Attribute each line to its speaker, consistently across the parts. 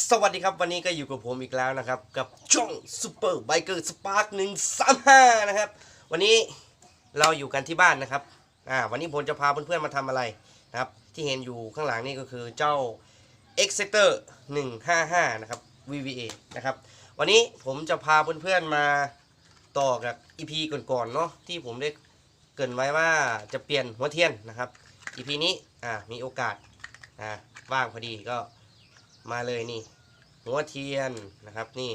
Speaker 1: สวัสดีครับวันนี้ก็อยู่กับผมอีกแล้วนะครับ กับช่องซูเปอร์ไบเกอร์สปาร์คหนึ่งสามห้านะครับ วันนี้เราอยู่กันที่บ้านนะครับอ่าวันนี้ผมจะพาเพื่อนๆมาทำอะไรนะครับ ที่เห็นอยู่ข้างหลังนี่ก็คือเจ้า e x e t o r 155 นะครับ VVA นะครับ วันนี้ผมจะพาเพื่อนๆมาต่อกับ EP ก่อนๆเนาะที่ผมได้เกินไว้ว่าจะเปลี่ยนหัวเทียนนะครับ EP นี้อ่ามีโอกาสอ่าว่างพอดีก็ มาเลยนี่ หัวเทียนนะครับ นี่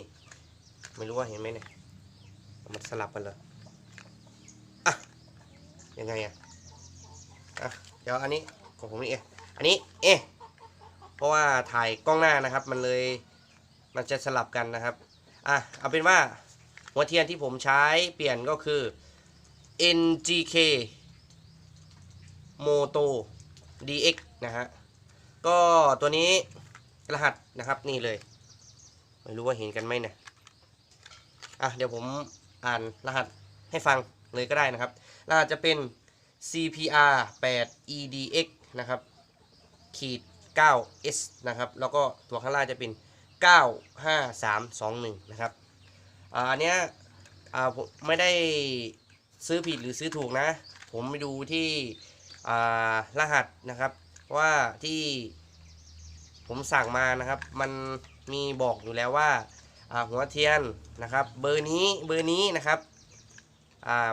Speaker 1: ไม่รู้ว่าเห็นไหมเนี่ยมันสลับกันเลยอะยังไงอะอะเดี๋ยวอันนี้ของผมนี่เองอันนี้เอ๊ะเพราะว่าถ่ายกล้องหน้านะครับ มันเลยมันจะสลับกันนะครับอะเอาเป็นว่าหัวเทียนที่ผมใช้เปลี่ยนก็คือ NGK Moto DX นะฮะก็ตัวนี้ รหัสนะครับนี่เลย ไม่รู้ว่าเห็นกันไหมเนี่ยอะเดี๋ยวผมอ่านรหัสให้ฟังเลยก็ได้นะครับ รหัสจะเป็น CPR 8 EDX นะครับ ขีด 9S นะครับ แล้วก็ตัวข้างล่างจะเป็น 95321 นะครับอ่าอันเนี้ยอ่าผมไม่ได้ซื้อผิดหรือซื้อถูกนะ ผมไปดูที่อ่ารหัสนะครับว่าที่ ผมสั่งมานะครับ มันมีบอกอยู่แล้วว่าหัวเทียนนะครับ เบอร์นี้เบอร์นี้นะครับ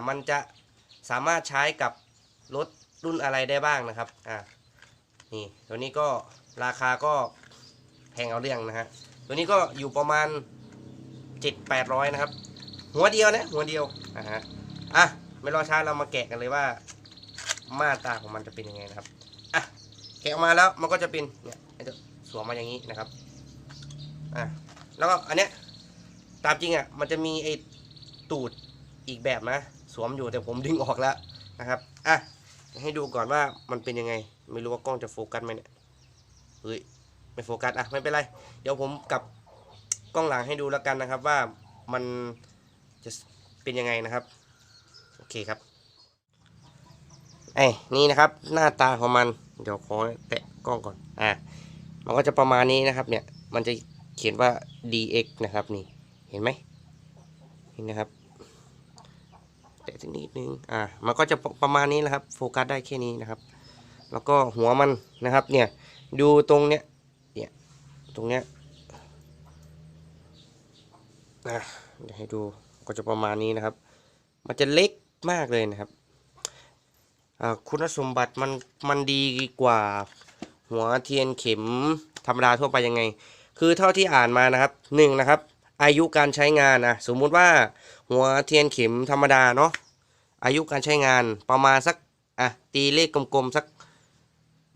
Speaker 1: มันจะสามารถใช้กับรถรุ่นอะไรได้บ้างนะครับอ่านี่ตัวนี้ก็ราคาก็แพงเอาเรื่องนะฮะตัวนี้ก็อยู่ประมาณ7 800นะครับ หัวเดียวนะหัวเดียวอ่าฮะอะไม่รอช้าเรามาแกะกันเลยว่ามาตาของมันจะเป็นยังไงนะครับอะแกะออกมาแล้วมันก็จะเป็นเนี่ย วสวมมาอย่างนี้นะครับอะแล้วก็อันเนี้ยตามจริงอะมันจะมีไอ้ตูดอีกแบบนะ สวมอยู่แต่ผมดึงออกแล้วนะครับอะให้ดูก่อนว่ามันเป็นยังไง ไม่รู้ว่ากล้องจะโฟกัสไหมเนี่ยเฮ้ยไม่โฟกัสอะไม่เป็นไร เดี๋ยวผมกลับกล้องหลังให้ดูแล้วกันนะครับว่ามันจะเป็นยังไงนะครับ โอเคครับไอ้นี่นะครับหน้าตาของมัน เดี๋ยวขอแตะกล้องก่อนอะ มันก็จะประมาณนี้นะครับ เนี่ย มันจะเขียนว่า dx นะครับนี่ เห็นไหมเห็นนะครับ แตะสักนิดนึง อ่า มันก็จะประมาณนี้นะครับ โฟกัสได้แค่นี้นะครับ แล้วก็หัวมันนะครับ เนี่ย ดูตรงเนี้ย เนี่ย ตรงเนี้ยนะเดี๋ยวให้ดู ก็จะประมาณนี้นะครับ มันจะเล็กมากเลยนะครับอ่าคุณสมบัติมันมันดีกว่า หัวเทียนเข็มธรรมดาทั่วไปยังไง คือเท่าที่อ่านมานะครับหนึ่งนะครับ อายุการใช้งานนะสมมุติว่าหัวเทียนเข็มธรรมดาเนาะอายุการใช้งานประมาณสักอะตีเลขกลมๆสัก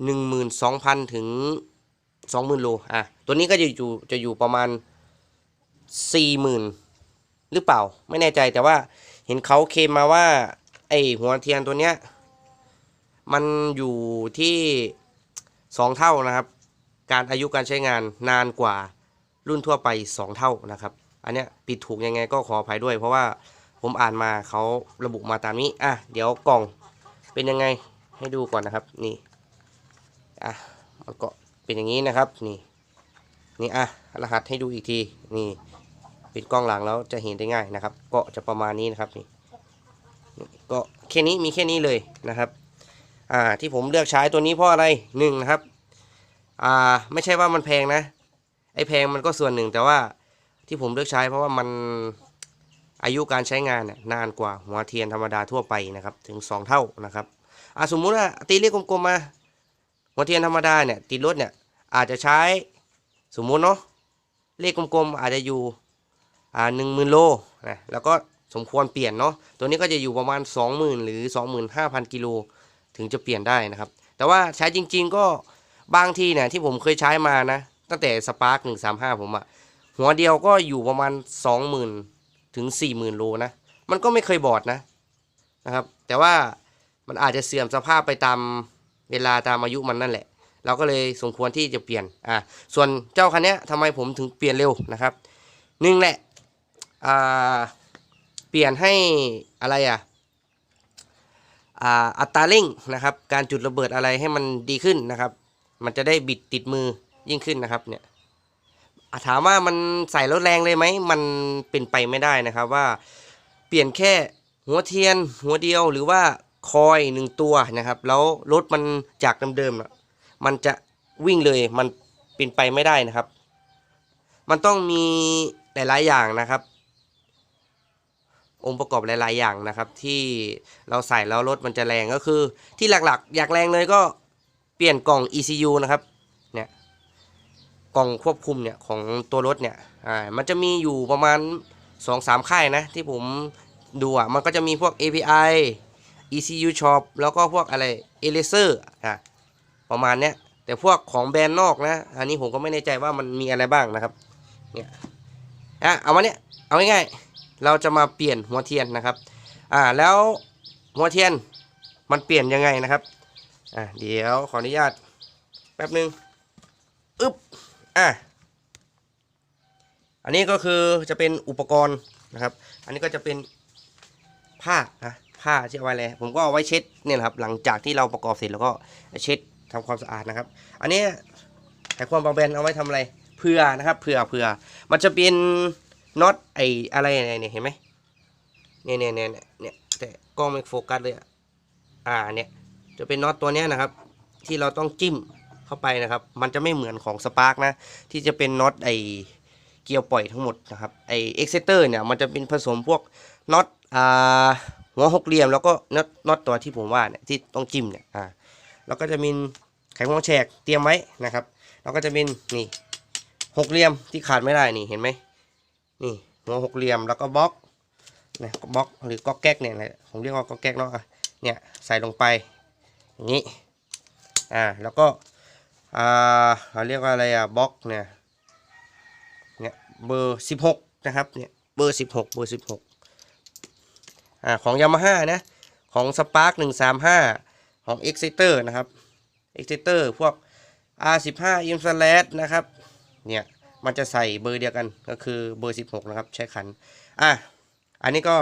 Speaker 1: หนึ่งหมื่นสองพันถึงสองหมื่นโลอะตัวนี้ก็จะอยู่จะอยู่ประมาณสี่หมื่นหรือเปล่าไม่แน่ใจแต่ว่าเห็นเขาเคลมมาว่าไอหัวเทียนตัวเนี้ยมันอยู่ที่ สองเท่านะครับ การอายุการใช้งานนานกว่ารุ่นทั่วไป 2 เท่านะครับ อันเนี้ยผิดถูกยังไงก็ขออภัยด้วย เพราะว่าผมอ่านมาเขาระบุมาตามนี้ อะ เดี๋ยวกล่องเป็นยังไงให้ดูก่อนนะครับ นี่ อะมันก็เป็นอย่างนี้นะครับ นี่ นี่อะ รหัสให้ดูอีกที นี่ปิดกล้องหลังแล้วจะเห็นได้ง่ายนะครับ ก็จะประมาณนี้นะครับนี่นี่ก็แค่นี้มีแค่นี้เลยนะครับ อ่าที่ผมเลือกใช้ตัวนี้เพราะอะไรหนึ่งนะครับอ่าไม่ใช่ว่ามันแพงนะ ไอ้แพงมันก็ส่วนหนึ่งแต่ว่าที่ผมเลือกใช้เพราะว่ามันอายุการใช้งานน่ะนานกว่าหัวเทียนธรรมดาทั่วไปนะครับถึง 2 เท่านะครับอ่าสมมุติว่าตีเลขกลมๆมา หัวเทียนธรรมดาเนี่ยติดรถเนี่ยอาจจะใช้สมมุติเนาะเลขกลมๆอาจจะอยู่อ่าหนึ่งหมื่นโลนะแล้วก็สมควรเปลี่ยนเนาะตัวนี้ก็จะอยู่ประมาณ 20,000 หรือ 25,000 กิโล ถึงจะเปลี่ยนได้นะครับ แต่ว่าใช้จริง ๆ ก็บางทีเนี่ยที่ผมเคยใช้มานะ ตั้งแต่สปาร์กหนึ่งสามห้าผมอะหัวเดียวก็อยู่ประมาณสองหมื่นถึงสี่หมื่นโลนะ มันก็ไม่เคยบอดนะนะครับ แต่ว่ามันอาจจะเสื่อมสภาพไปตามเวลาตามอายุมันนั่นแหละ เราก็เลยสมควรที่จะเปลี่ยนอ่าส่วนเจ้าคันเนี้ยทำไมผมถึงเปลี่ยนเร็วนะครับหนึ่งแหละอ่าเปลี่ยนให้อะไรอะ อัตราเร่งนะครับ การจุดระเบิดอะไรให้มันดีขึ้นนะครับ มันจะได้บิดติดมือยิ่งขึ้นนะครับเนี่ยถามว่ามันใส่แล้วแรงเลยไหมมันเป็นไปไม่ได้นะครับว่าเปลี่ยนแค่หัวเทียนหัวเดียวหรือว่าคอยหนึ่งตัวนะครับ แล้วรถมันจากเดิมๆมันจะวิ่งเลยมันเป็นไปไม่ได้นะครับ มันต้องมีหลายๆอย่างนะครับ องค์ประกอบหลาย ๆ อย่างนะครับ ที่เราใส่แล้วรถมันจะแรงก็คือ ที่หลักๆ อยากแรงเลยก็เปลี่ยนกล่อง ECU นะครับเนี่ยกล่องควบคุมเนี่ยของตัวรถเนี่ยอ่ามันจะมีอยู่ประมาณ 2-3 ค่ายนะ ที่ผมดูอะมันก็จะมีพวก API ECU Shop แล้วก็พวกอะไร e l a s e r อะประมาณเนี้ยแต่พวกของแบรนด์นอกนะ อันนี้ผมก็ไม่แน่ใจว่ามันมีอะไรบ้างนะครับเนี่ยอะเอามาเนี่ยเอาง่ายๆ เราจะมาเปลี่ยนหัวเทียนนะครับ อ่าแล้วหัวเทียนมันเปลี่ยนยังไงนะครับ อะเดี๋ยวขออนุญาตแป๊บหนึ่งอึ๊บอะอันนี้ก็คือจะเป็นอุปกรณ์นะครับ อันนี้ก็จะเป็นผ้านะผ้าที่เอาไว้เลยผมก็เอาไว้เช็ดเนี่ยครับ หลังจากที่เราประกอบเสร็จแล้วก็เช็ดทำความสะอาดนะครับ อันนี้ไขควงบางแบนเอาไว้ทำอะไรเผื่อนะครับเผื่อเผื่อมันจะเป็น น็อตไออะไรเนี่ยเห็นไหมเนี่ยเนี่ยเนี่ยเนี่ยแต่กล้องไม่โฟกัสเลยอะอ่าเนี่ยจะเป็นน็อตตัวเนี้ยนะครับ ที่เราต้องจิ้มเข้าไปนะครับ มันจะไม่เหมือนของสปาร์กนะ ที่จะเป็นน็อตไอเกียวปล่อยทั้งหมดนะครับไอเอ็กเซเตอร์เนี่ยมันจะเป็นผสมพวกน็อตอ่าหัวหกเหลี่ยมแล้วก็น็อตน็อตตัวที่ผมว่าเนี่ยที่ต้องจิ้มเนี่ยอ่าแล้วก็จะมีไขควงแฉกเตรียมไว้นะครับ แล้วก็จะเป็นนี่หกเหลี่ยมที่ขาดไม่ได้นี่เห็นไหม นี่หัวหกเหลี่ยมแล้วก็บล็อกนะบล็อกหรือก๊อกแก๊กเนี่ยผมเรียกว่าก๊อกแก๊กเนาะเนี่ยใส่ลงไปอย่างนี้อ่าแล้วก็อ่าเขาเรียกว่าอะไรอะบล็อกเนี่ยเนี่ยเบอร์สิบหกนะครับเนี่ยเบอร์สิบหกเบอร์สิบหกอ่าของยามาฮ่านะของสปาร์กหนึ่งสามห้าของ Exciter นะครับ Exciter พวก R15 i n f r a r e d นะครับเนี่ย มันจะใส่เบอร์เดียวกันก็คือเบอร์ 16 นะครับ ใช้ขันอะอันนี้ก็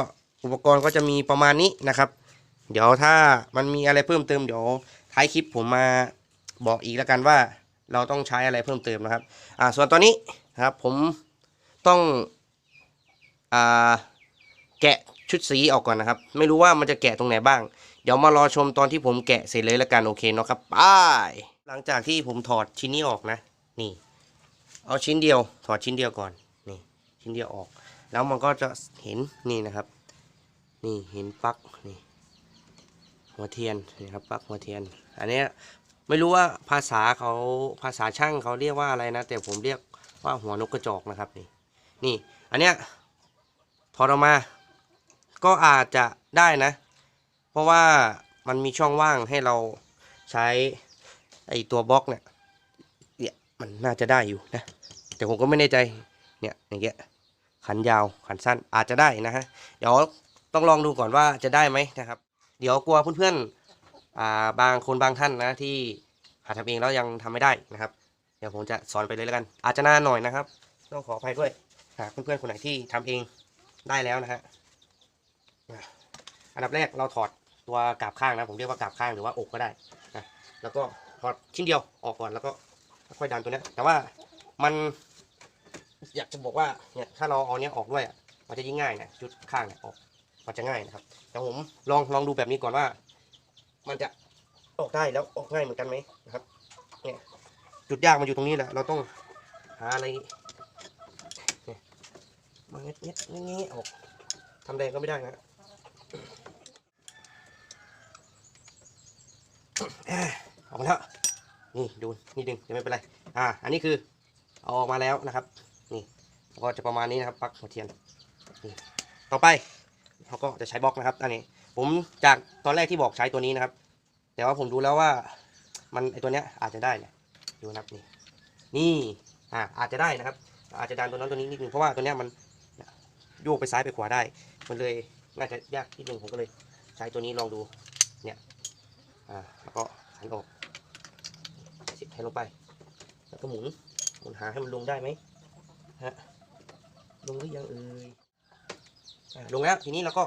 Speaker 1: อุปกรณ์ก็จะมีประมาณนี้นะครับ เดี๋ยวถ้ามันมีอะไรเพิ่มเติมเดี๋ยวท้ายคลิปผมมาบอกอีกแล้วกันว่าเราต้องใช้อะไรเพิ่มเติมนะครับอ่าส่วนตอนนี้นะครับผมต้องอ่าแกะชุดสีออกก่อนนะครับ ไม่รู้ว่ามันจะแกะตรงไหนบ้าง เดี๋ยวมารอชมตอนที่ผมแกะเสร็จเลยแล้วกันโอเคเนาะครับไปหลังจากที่ผมถอดชิ้นนี้ออกนะ นี่ เอาชิ้นเดียว ถอดชิ้นเดียวก่อน นี่ ชิ้นเดียวออก แล้วมันก็จะเห็นนี่นะครับ นี่เห็นปลั๊กนี่หัวเทียนนี่ครับปลั๊กหัวเทียน อันนี้ไม่รู้ว่าภาษาเขาภาษาช่างเขาเรียกว่าอะไรนะ แต่ผมเรียกว่าหัวนกกระจอกนะครับนี่นี่ อันเนี้ยถอดออกมา ก็อาจจะได้นะ เพราะว่ามันมีช่องว่างให้เราใช้ไอตัวบล็อกเนี่ยเนี่ยมันน่าจะได้อยู่นะ แต่ผมก็ไม่แน่ใจเนี่ยอย่างเงี้ยขันยาวขันสั้นอาจจะได้นะฮะเดี๋ยวต้องลองดูก่อนว่าจะได้ไหมนะครับ เดี๋ยวกลัวเพื่อนๆอ่าบางคนบางท่านนะที่หาทำเองแล้วยังทำไม่ได้นะครับ เดี๋ยวผมจะสอนไปเลยแล้วกัน อาจจะนานหน่อยนะครับ ต้องขออภัยด้วยหากเพื่อนๆคนไหนที่ทำเองได้แล้วนะฮะอันดับแรกเราถอดตัวกาบข้างนะผมเรียกว่ากาบข้างหรือว่าอกก็ได้นะแล้วก็ถอดชิ้นเดียวออกก่อนแล้วก็ค่อยดันตัวนี้แต่ว่ามัน อยากจะบอกว่าเนี่ยถ้าเราเอาเนี้ยออกด้วยอะมันจะยิ่งง่ายนะจุดข้างเนี่ยออกมันจะง่ายนะครับแต่ผมลองลองดูแบบนี้ก่อนว่า มันจะออกได้แล้วออกง่ายเหมือนกันไหมนะครับเนี่ยจุดยากมันอยู่ตรงนี้แหละเราต้องหาอะไรเนี่ยมาเงี้ยเงี้ยเงี้ยออกทำแรงก็ไม่ได้นะอออกมาแล้วนี่ดูนิดนึงเดี๋ยวไม่เป็นไรอ่า อันนี้คือเอาออกมาแล้วนะครับ ก็จะประมาณนี้นะครับปลั๊กหัวเทียนต่อไปเราก็จะใช้บล็อกนะครับอันนี้ ผมจากตอนแรกที่บอกใช้ตัวนี้นะครับ แต่ว่าผมดูแล้วว่ามันไอตัวเนี้ยอาจจะได้เนี่ยดูนะครับนี่นี่อ่าอาจจะได้นะครับ อาจจะดันตัวนั้นตัวนี้นิดนึงเพราะว่าตัวเนี้ยมันโยกไปซ้ายไปขวาได้ มันเลยน่าจะยากนิดนึงผมก็เลยใช้ตัวนี้ลองดูเนี่ยอ่าแล้วก็หันออกสิบให้ลงไป แล้วก็หมุนหมุนหาให้มันลงได้ไหมฮะ ลงหรือยังเอ่ยลงแล้วทีนี้เราก็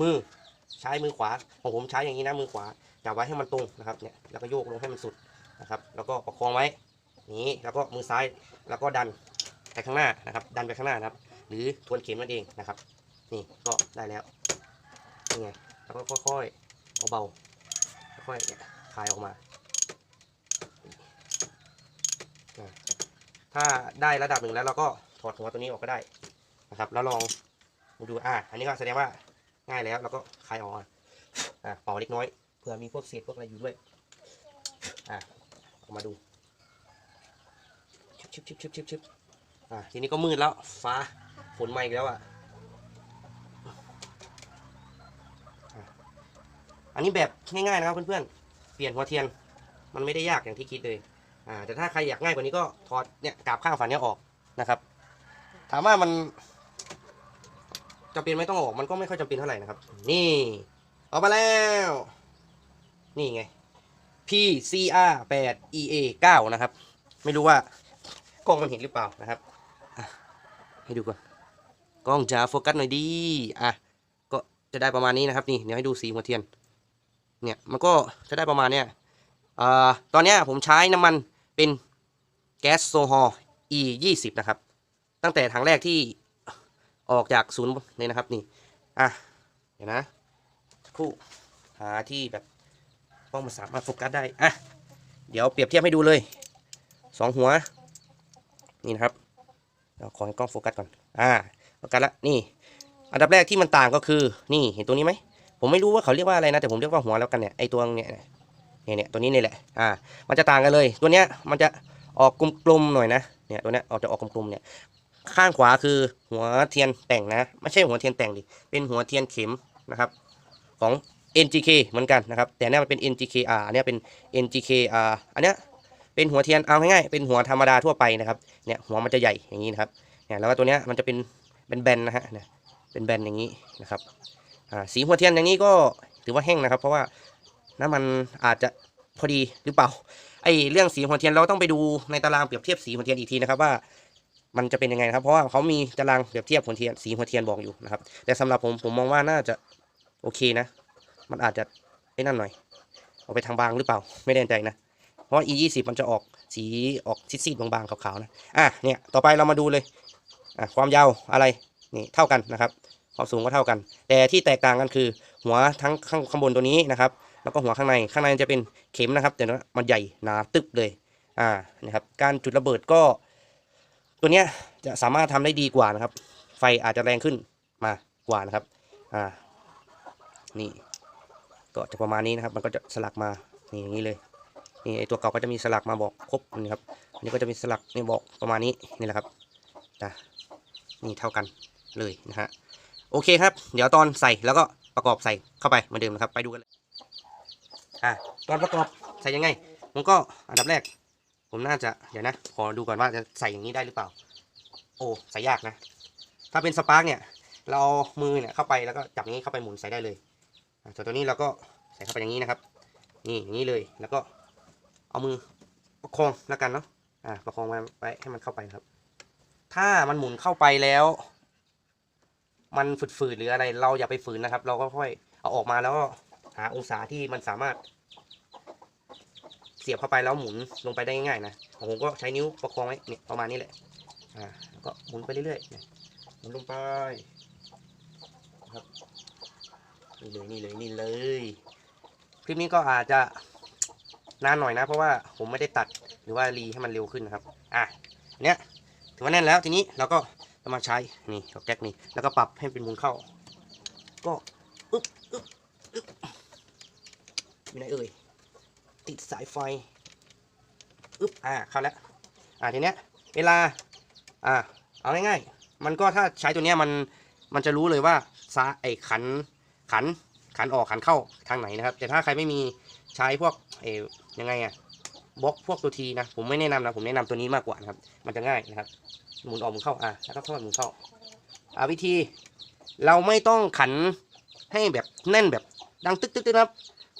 Speaker 1: มือใช้มือขวาของผมใช้อย่างนี้นะมือขวาจับไว้ให้มันตรงนะครับเนี่ยแล้วก็โยกลงให้มันสุดนะครับ แล้วก็ประคองไว้นี้แล้วก็มือซ้ายแล้วก็ดันไปข้างหน้านะครับ ดันไปข้างหน้านะครับ หรือทวนเข็มนั่นเองนะครับ นี่ก็ได้แล้วนี่ไงแล้วก็ค่อยๆเอาเบาค่อยๆคลายออกมา ถ้าได้ระดับหนึ่งแล้วเราก็ถอดหัวตัวนี้ออกก็ได้ นะครับ แล้วลองดูอะอันนี้ก็แสดงว่าง่ายแล้วเราก็คลายออกอะเป่าเล็กน้อยเผื่อมีพวกเศษพวกอะไรอยู่ด้วยอะเอามาดูชิบชิบชิบชิบชิบอะทีนี้ก็มืดแล้วฟ้าฝนมาอีกแล้วอะอันนี้แบบง่ายๆนะครับเพื่อนๆเปลี่ยนหัวเทียนมันไม่ได้ยากอย่างที่คิดเลยอ่าแต่ถ้าใครอยากง่ายกว่านี้ก็ถอดเนี่ยกาบข้างฝาเนี้ออกนะครับ ถามว่ามัน จำเป็นไม่ต้องออกมันก็ไม่ค่อยจำเป็นเท่าไหร่นะครับ นี่ออกมาแล้ว นี่ไง PCR 8 EA 9นะครับ ไม่รู้ว่ากล้องมันเห็นหรือเปล่านะครับให้ดูก่อนกล้องจะโฟกัสหน่อยดีอะก็จะได้ประมาณนี้นะครับ นี่เดี๋ยวให้ดูสีหัวเทียน เนี่ยมันก็จะได้ประมาณเนี้ยอ่าตอนเนี้ยผมใช้น้ำมันเป็นแก๊สโซฮอล์ E 2 0นะครับ ตั้งแต่ถังแรกที่ ออกจากศูนย์นี่นะครับนี่อะเดี๋ยวนะคู่หาที่แบบกล้องมันสามารถโฟกัสได้อะเดี๋ยวเปรียบเทียบให้ดูเลยสองหัวนี่นะครับเราขอให้กล้องโฟกัสก่อนอ่าโฟกัสละนี่ อันดับแรกที่มันต่างก็คือนี่เห็นตัวนี้ไหมผมไม่รู้ว่าเขาเรียกว่าอะไรนะแต่ผมเรียกว่าหัวแล้วกันเนี่ยไอตัวเนี่ยเนี่ยเนี่ยตัวนี้นี่แหละอ่ามันจะต่างกันเลย ตัวเนี้ยมันจะออกกลมๆหน่อยนะเนี่ยตัวเนี้ยออกจะออกกลมๆเนี่ย ข้างขวาคือหัวเทียนแต่งนะ ไม่ใช่หัวเทียนแต่งดิ เป็นหัวเทียนเข็มนะครับ ของ NGK เหมือนกันนะครับ แต่เนี้ยมันเป็น NGKR อันเนี้ยเป็น NGKR อันเนี้ยเป็นหัวเทียนเอาง่ายๆเป็นหัวธรรมดาทั่วไปนะครับเนี่ยหัวมันจะใหญ่อย่างนี้นะครับเนี่ยแล้วก็ตัวเนี้ยมันจะเป็นเป็นแบนนะฮะเนี่ยเป็นแบนอย่างนี้นะครับอ่าสีหัวเทียนอย่างนี้ก็ถือว่าแห้งนะครับ เพราะว่าน้ำมันอาจจะพอดีหรือเปล่าไอเรื่องสีหัวเทียนเราต้องไปดูในตารางเปรียบเทียบสีหัวเทียนอีกทีนะครับว่า มันจะเป็นยังไงนะครับ เพราะว่าเขามีตารางเปรียบเทียบหัวเทียนสีหัวเทียนบอกอยู่นะครับ แต่สำหรับผมผมมองว่าน่าจะโอเคนะ มันอาจจะไอ้นั่นหน่อยเอาไปทางบางหรือเปล่าไม่แน่ใจนะ เพราะว่า e 2 0มันจะออกสีออกซีดๆบางๆขาวๆนะอะเนี่ยต่อไปเรามาดูเลยอะความยาวอะไรนี่เท่ากันนะครับความสูงก็เท่ากัน แต่ที่แตกต่างกันคือหัวทั้งข้างข้างบนตัวนี้นะครับ แล้วก็หัวข้างในข้างในจะเป็นเข็มนะครับแต่ว่ามันใหญ่หนาตึบเลยอ่านะครับการจุดระเบิดก็ ตัวเนี้ยจะสามารถทำได้ดีกว่านะครับ ไฟอาจจะแรงขึ้นมากว่านะครับอ่านี่ก็จะประมาณนี้นะครับ มันก็จะสลักมานี่อย่างนี้เลยนี่ไอตัวเก่าก็จะมีสลักมาบอกครบนี่ครับอันนี้ก็จะมีสลักนี่บอกประมาณนี้นี่แหละครับจ้ะนี่เท่ากันเลยนะฮะโอเคครับ เดี๋ยวตอนใส่แล้วก็ประกอบใส่เข้าไปเหมือนเดิมนะครับ ไปดูกันเลยอะตอนประกอบใส่ยังไงผมก็อันดับแรก ผมน่าจะเดี๋ยวนะขอดูก่อนว่าจะใส่อย่างนี้ได้หรือเปล่า โอ้ใส่ยากนะ ถ้าเป็นสปาร์กเนี่ย เราเอามือเนี่ยเข้าไปแล้วก็จับอย่างนี้เข้าไปหมุนใส่ได้เลยส่วนตัวนี้เราก็ใส่เข้าไปอย่างนี้นะครับ นี่อย่างนี้เลยแล้วก็เอามือประคองแล้วกันเนาะอ่าประคองไว้ไว้ให้มันเข้าไปครับ ถ้ามันหมุนเข้าไปแล้ว มันฝืดๆหรืออะไร เราอย่าไปฝืนนะครับ เราก็ค่อยเอาออกมาแล้วก็หาองศาที่มันสามารถ สียบเข้าไปแล้วหมุนลงไปได้ง่ายๆนะผมก็ใช้นิ้วประคองไว้เนี่ยประมาณนี้แหละอ่าแล้วก็หมุนไปเรื่อยๆหมุนลงไปนะครับนี่เลยนี่เลยนี่เลยคลิปนี้ก็อาจจะนานหน่อยนะ เพราะว่าผมไม่ได้ตัดหรือว่ารีให้มันเร็วขึ้นนะครับอะเนี้ยถือว่าแน่นแล้วทีนี้เราก็เรามาใช้นี่กับแก๊กนี่แล้วก็ปรับให้เป็นมุนเข้า ก็อึ๊บอึ๊บอึ๊บอยู่ไหนเอ่ย ติดสายไฟอึ๊บอ่าเข้าแล้วอ่าทีเนี้ยเวลาอ่าเอาง่ายๆมันก็ถ้าใช้ตัวเนี้ยมันมันจะรู้เลยว่าซาไอ้ขันขันขันออกขันเข้าทางไหนนะครับ แต่ถ้าใครไม่มีใช้พวกเอยังไงอะบล็อกพวกตัวทีนะผมไม่แนะนำนะผมแนะนำตัวนี้มากกว่านะครับ มันจะง่ายนะครับหมุนออกหมุนเข้าอะแล้วก็ทอดหมุนเข้าอ่าวิธี เราไม่ต้องขันให้แบบแน่นแบบดังตึกตึ๊กตึ๊กนะครับ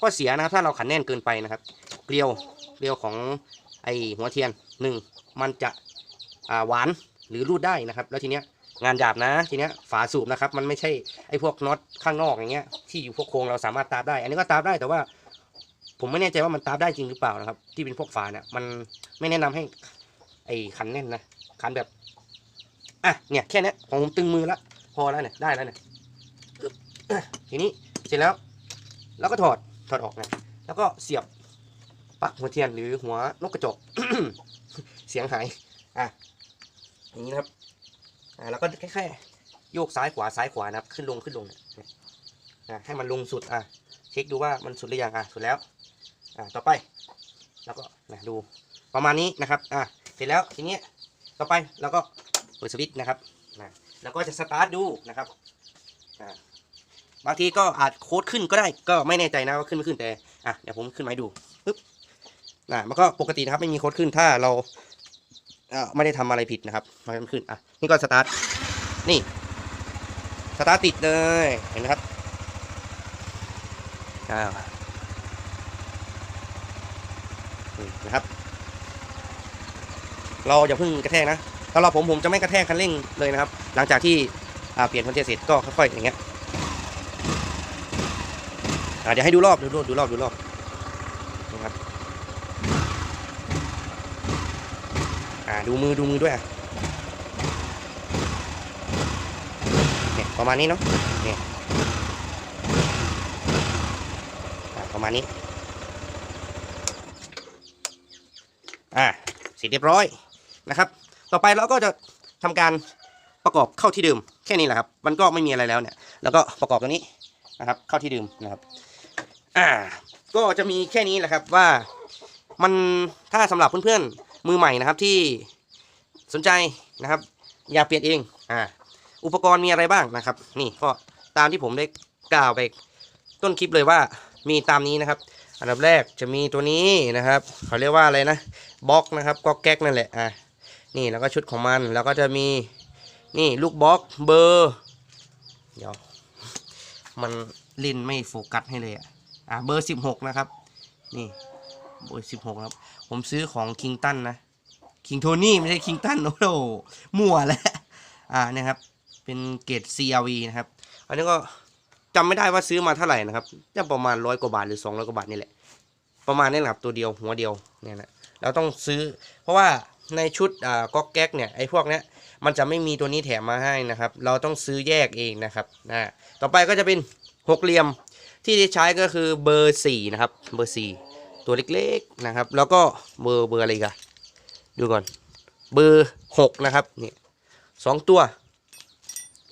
Speaker 1: ข้อเสียนะครับถ้าเราขันแน่นเกินไปนะครับเกลียวเกลียวของไอหัวเทียนหนึ่งมันจะหวานหรือรูดได้นะครับ แล้วทีเนี้ยงานหยาบนะทีเนี้ยฝาสูบนะครับ มันไม่ใช่ไอพวกน็อตข้างนอกอย่างเงี้ยที่อยู่พวกโครงเราสามารถตาบได้ อันนี้ก็ตาบได้แต่ว่า ผมไม่แน่ใจว่ามันตาบได้จริงหรือเปล่านะครับ ที่เป็นพวกฝาเนี่ยมันไม่แนะนำให้ ไอขันแน่นนะขันแบบอะเนี่ยแค่นี้ของผมตึงมือละพอแล้วเนี่ยได้แล้วเนี่ยทีนี้เสร็จแล้วเราก็ถอด ถอดออกนะแล้วก็เสียบปลั๊กหัวเทียนหรือหัวนกกระจกเสียงหายอะอย่างนี้นะครับอะแล้วก็แค่ๆโยกซ้ายขวาซ้ายขวานะครับขึ้นลงขึ้นลงเนี่ยอะให้มันลงสุดอะเช็คดูว่ามันสุดหรือยังอะสุดแล้วอะต่อไป แล้วก็นะดูประมาณนี้นะครับอะเสร็จแล้วทีนี้ต่อไปเราก็เปิดสวิตช์นะครับนะแล้วก็จะสตาร์ทดูนะครับอะ บางทีก็อาจโค้ดขึ้นก็ได้ก็ไม่แน่ใจนะว่าขึ้นไม่ขึ้นแต่อะเดี๋ยวผมขึ้นมาให้ดูปึ๊บนะมันก็ปกตินะครับไม่มีโค้ดขึ้นถ้าเราเอ่อไม่ได้ทำอะไรผิดนะครับมันขึ้นอะนี่ก็สตาร์ทนี่สตาร์ทติดเลยเห็นไหมครับอ้าวนี่นะครับ เราอย่าเพิ่งกระแทกนะสำหรับผมผมจะไม่กระแทกคันเร่งเลยนะครับ หลังจากที่อ่าเปลี่ยนคอนเทียร์เสร็จก็ค่อยๆอย่างเงี้ย อ่าเดี๋ยวให้ดูรอบดูรอบดูรอบดูรอบนะครับอ่าดูมือดูมือด้วยอะเนี่ยประมาณนี้เนาะเนี่ยประมาณนี้อ่าเสร็จเรียบร้อยนะครับ ต่อไปเราก็จะทำการประกอบเข้าที่เดิมแค่นี้แหละครับ มันก็ไม่มีอะไรแล้วเนี่ย แล้วก็ประกอบตัวนี้นะครับ เข้าที่เดิมนะครับ อ่า ก็จะมีแค่นี้แหละครับว่ามันถ้าสำหรับเพื่อนๆมือใหม่นะครับที่สนใจนะครับ อย่าเปลี่ยนเองอ่าอุปกรณ์มีอะไรบ้างนะครับ นี่ก็ตามที่ผมได้กล่าวไปต้นคลิปเลยว่ามีตามนี้นะครับ อันดับแรกจะมีตัวนี้นะครับเขาเรียกว่าอะไรนะบล็อกนะครับก็แก๊กนั่นแหละอะนี่แล้วก็ชุดของมันแล้วก็จะมีนี่ลูกบล็อกเบอร์เดี๋ยวมันล่นไม่โฟกัสให้เลยอะ อะเบอร์16นะครับ นี่เบอร์16ครับ ผมซื้อของคิงตันนะคิงโทนี่ไม่ใช่คิงตันโอ้โหมั่วแล้วอ่าเนี่ยครับ เป็นเกรด CRV นะครับ อันนี้ก็จำไม่ได้ว่าซื้อมาเท่าไหร่นะครับจะประมาณร้อยกว่าบาทหรือสองร้อยกว่าบาทนี่แหละ ประมาณนี้แหละครับตัวเดียวหัวเดียวเนี่ยนะเราต้องซื้อ เพราะว่าในชุดอ่าก๊อกแก๊กเนี่ยไอ้พวกเนี้ยมันจะไม่มีตัวนี้แถมมาให้นะครับ เราต้องซื้อแยกเองนะครับนะต่อไปก็จะเป็นหกเหลี่ยม ที่ได้ใช้ก็คือเบอร์สี่นะครับเบอร์สี่ตัวเล็กๆนะครับ แล้วก็เบอร์เบอร์อะไรกันดูก่อนเบอร์หกนะครับนี่สองตัว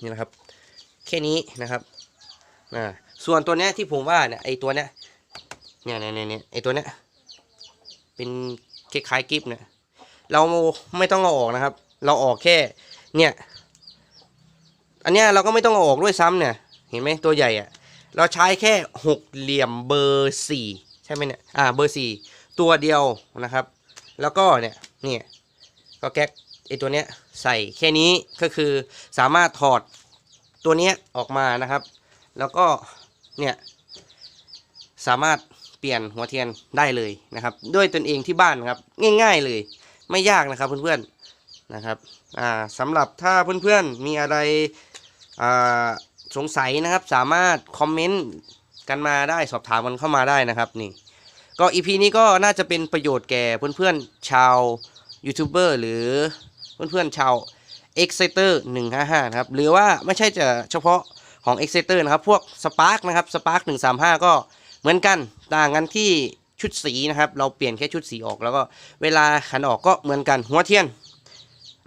Speaker 1: นี่นะครับ แค่นี้นะครับอ่าส่วนตัวเนี้ยที่ผมว่าเนี่ยไอตัวเนี้ยเนี่ยเนี่ยเนี่ยเนี่ยไอตัวเนี้ยเป็นคล้ายๆกิฟเนี่ยเราไม่ต้องเอาออกนะครับ เราออกแค่เนี่ยอันเนี้ยเราก็ไม่ต้องเอาออกด้วยซ้ำเนี่ย เห็นไหมตัวใหญ่อะ เราใช้แค่หกเหลี่ยมเบอร์สี่ใช่ไหมเนี่ยอ่าเบอร์สี่ตัวเดียวนะครับ แล้วก็เนี่ยเนี่ยก็แก๊กไอตัวเนี้ยใส่แค่นี้ก็คือสามารถถอดตัวเนี้ยออกมานะครับ แล้วก็เนี่ยสามารถเปลี่ยนหัวเทียนได้เลยนะครับ ด้วยตนเองที่บ้านครับง่าย ๆเลย ไม่ยากนะครับเพื่อนๆนะครับอ่าสำหรับถ้าเพื่อนๆมีอะไรอ่า สงสัยนะครับสามารถคอมเมนต์กันมาได้สอบถามกันเข้ามาได้นะครับนี่ก็อีพีนี้ก็น่าจะเป็นประโยชน์แก่เพื่อนๆชาวยูทูบเบอร์หรือเพื่อนๆชาว Exciter 155นะครับหรือว่าไม่ใช่จะเฉพาะของ Exciter นะครับ พวก Spark นะครับ Spark 135 ก็เหมือนกันต่างกันที่ชุดสีนะครับ เราเปลี่ยนแค่ชุดสีออกแล้วก็เวลาขันออกก็เหมือนกันหัวเทียน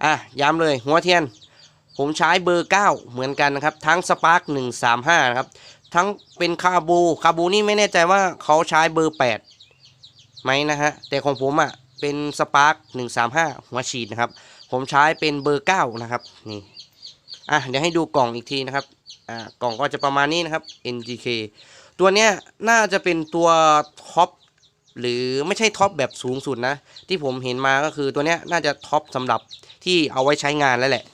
Speaker 1: อะย้ำเลยหัวเทียน ผมใช้เบอร์ 9 เหมือนกันนะครับ ทั้ง Spark 135 นะครับ ทั้งเป็นคาบูคาบูนี่ไม่แน่ใจว่าเขาใช้เบอร์ 8 ไหมนะฮะ แต่ของผมอะเป็น Spark 135 หัวฉีดนะครับ ผมใช้เป็นเบอร์ 9 นะครับ นี่อะเดี๋ยวให้ดูกล่องอีกทีนะครับอ่ากล่องก็จะประมาณนี้นะครับ NGK ตัวเนี้ยน่าจะเป็นตัวท็อปหรือไม่ใช่ท็อปแบบสูงสุดนะ ที่ผมเห็นมาก็คือตัวเนี้ยน่าจะท็อปสำหรับที่เอาไว้ใช้งานแล้วแหละ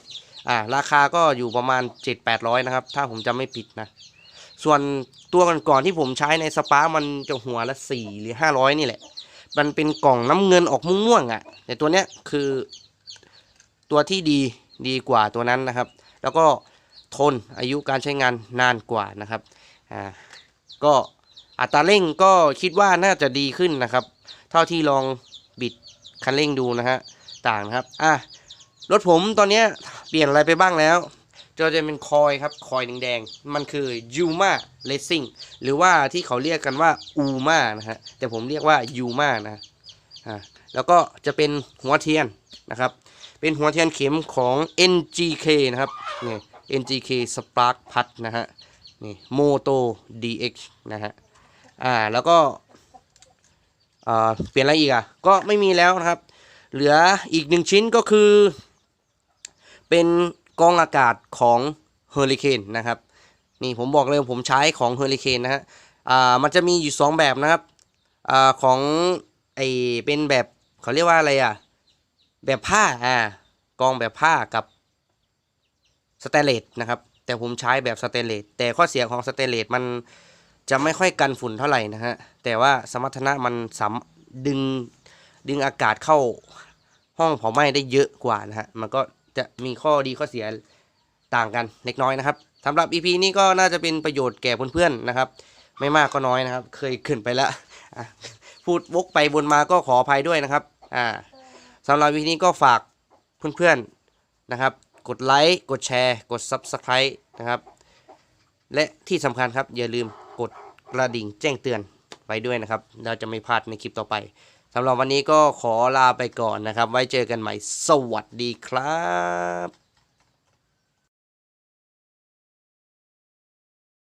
Speaker 1: อ่าราคาก็อยู่ประมาณ 7-800 นะครับ ถ้าผมจำไม่ผิดนะ ส่วนตัวก่อนๆที่ผมใช้ในสปาร์มันจะหัวละ 4 หรือ 500 นี่แหละ มันเป็นกล่องน้ำเงินออกม่วงๆอะ่ะ แต่ตัวเนี้ยคือตัวที่ดีดีกว่าตัวนั้นนะครับ แล้วก็ทนอายุการใช้งานนานกว่านะครับอ่าก็อัตราเร่งก็คิดว่าน่าจะดีขึ้นนะครับ เท่าที่ลองบิดคันเร่งดูนะฮะต่างนะครับอะ รถผมตอนนี้เปลี่ยนอะไรไปบ้างแล้วก็จะเป็นคอยครับ คอยแดงๆ มันคือ Yuma Racing หรือว่าที่เขาเรียกกันว่า UMA นะฮะ แต่ผมเรียกว่า Yuma นะอ่าแล้วก็จะเป็นหัวเทียนนะครับ เป็นหัวเทียนเข็มของ NGK นะครับนี่ NGK Spark พัดนะฮะนี่ Moto DX นะฮะอ่าแล้วก็อ่าเปลี่ยนอะไรอีกอะก็ไม่มีแล้วนะครับ เหลืออีกหนึ่งชิ้นก็คือ เป็นกองอากาศของเฮอริเคนนะครับนี่ผมบอกเลยผมใช้ของเฮอริเคนนะฮะอ่ามันจะมีอยู่ 2 แบบนะครับอ่าของไอเป็นแบบเขาเรียกว่าอะไรอะแบบผ้าอ่ากองแบบผ้ากับสแตนเลสนะครับแต่ผมใช้แบบสแตนเลสแต่ข้อเสียของสแตนเลสมันจะไม่ค่อยกันฝุ่นเท่าไหร่นะฮะแต่ว่าสมรรถนะมันสามดึงดึงอากาศเข้าห้องเผาไหม้ได้เยอะกว่านะฮะมันก็ จะมีข้อดีข้อเสียต่างกันเล็กน้อยนะครับสำหรับ EP นี้ก็น่าจะเป็นประโยชน์แก่เพื่อนๆนะครับ ไม่มากก็น้อยนะครับ เคยขึ้นไปแล้วพูดวกไปวนมาก็ขออภัยด้วยนะครับอ่าสำหรับ EP นี้ก็ฝากเพื่อนๆนะครับ กดไลค์กดแชร์ กด Subscribe นะครับ และที่สำคัญครับอย่าลืมกดกระดิ่งแจ้งเตือนไว้ด้วยนะครับ เราจะไม่พลาดในคลิปต่อไป สำหรับวันนี้ก็ขอลาไปก่อนนะครับ ไว้เจอกันใหม่ สวัสดีครับ